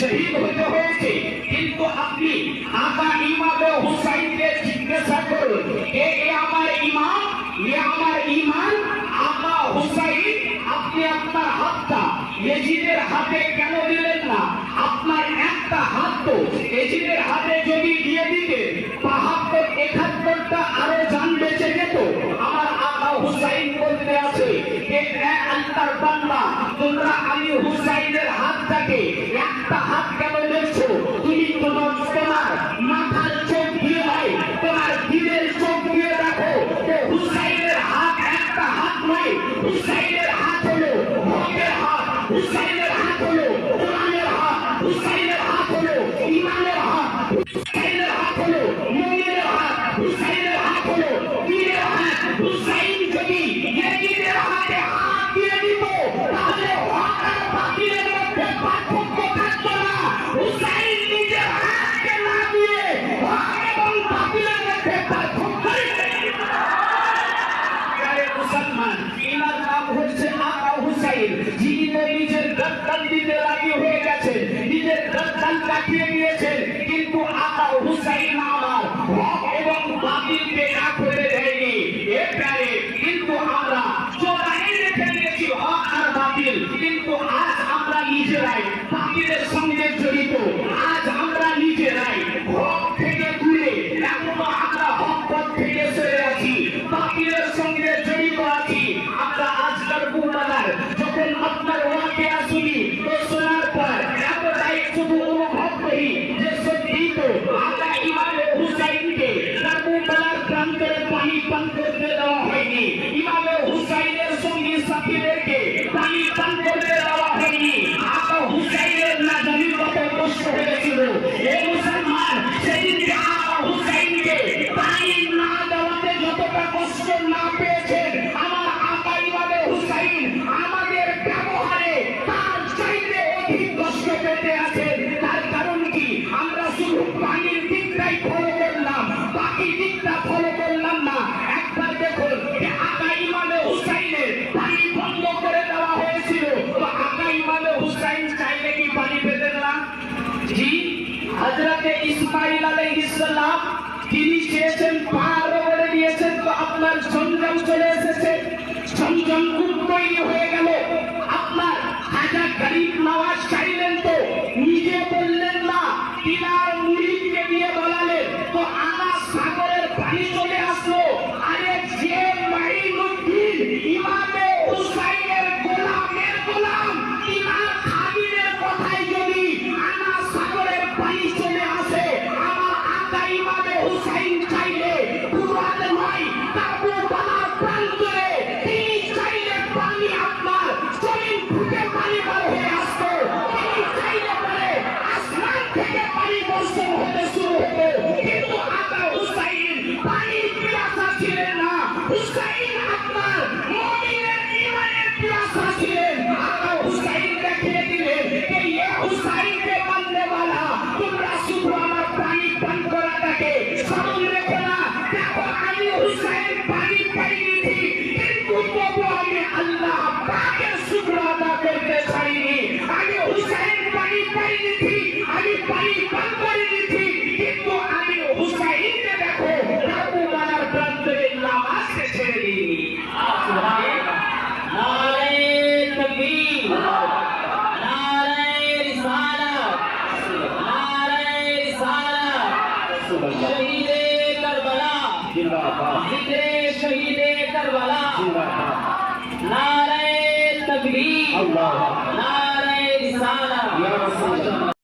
শহীদ হতে হয়েছে। কিন্তু আপনি আকা ইমামে হুসাইনকে জিজ্ঞাসা করুন, এ আমার ইমাম? এ আমার ইমান? আকা হুসাইন, আপনি আপনার হাতটা এজিদের হাতে কেন দিলেন না? আপনার একটা হাত তো এজিদের হাতে যদি দিয়ে দিতে, বাহাত্তর, একাত্তরটা আরও জান বেঁচে যেত আমার আকা হুসাইন বলতে আছে এ আল্লাহর বান্দা, তোমরা আমি হুসাইনের হাতটাকে একটা হাত কেন দেখছ তুমি তোমার তোমার মাথার চোখ দিয়ে নয়, তোমার দিলের চোখ দিয়ে দেখো যে হুসাইনের হাত একটা হাত নয়, হুসাইনের হাত হলো হকের হাত, হুসাইনের হাত হলো কোরআনের হাত, হুসাইনের হাত হলো ইমানের হাত, হুসাইনের হাত হলো মুমিনের হাত, হুসাইনের হাত হলো বীরের হাত, হুসাইন যদি ইয়াজিদের হাত দিতে লাগি হয়ে গেছে। নিজের দর্শন কাটিয়ে দিয়েছেন, কিন্তু আতা হুসাইন আমার হক এবং বাতিলকে এক করে দেয়নি। এ কিন্তু আমরা চোরাই রেখে নিয়েছি হক আর বাতিল, কিন্তু আজ আমরা নিজেরাই বাতিলের সঙ্গে জড়িত। সাথীদেরকে পানি পান করতে দেওয়া হয়নি আকা হুসাইনের যতটা কষ্ট না পেয়েছেন, আমার আমাদের ব্যবহারে তার চাইতে অধিক কষ্ট পেতে আছেন তিনার মুড়িকে দিয়ে বলালেন তো আনা সাগরের পানি চলে আসলো। আরে যে মাইনুদ্দিন ইমামে হুসাইনের গোলামের গোলাম পানি চলে আসে, আমার আকা ইমামে চাইলে তিনি চাইলে পানি করাটাকে স্মরণ রেখো না Amém. Allah.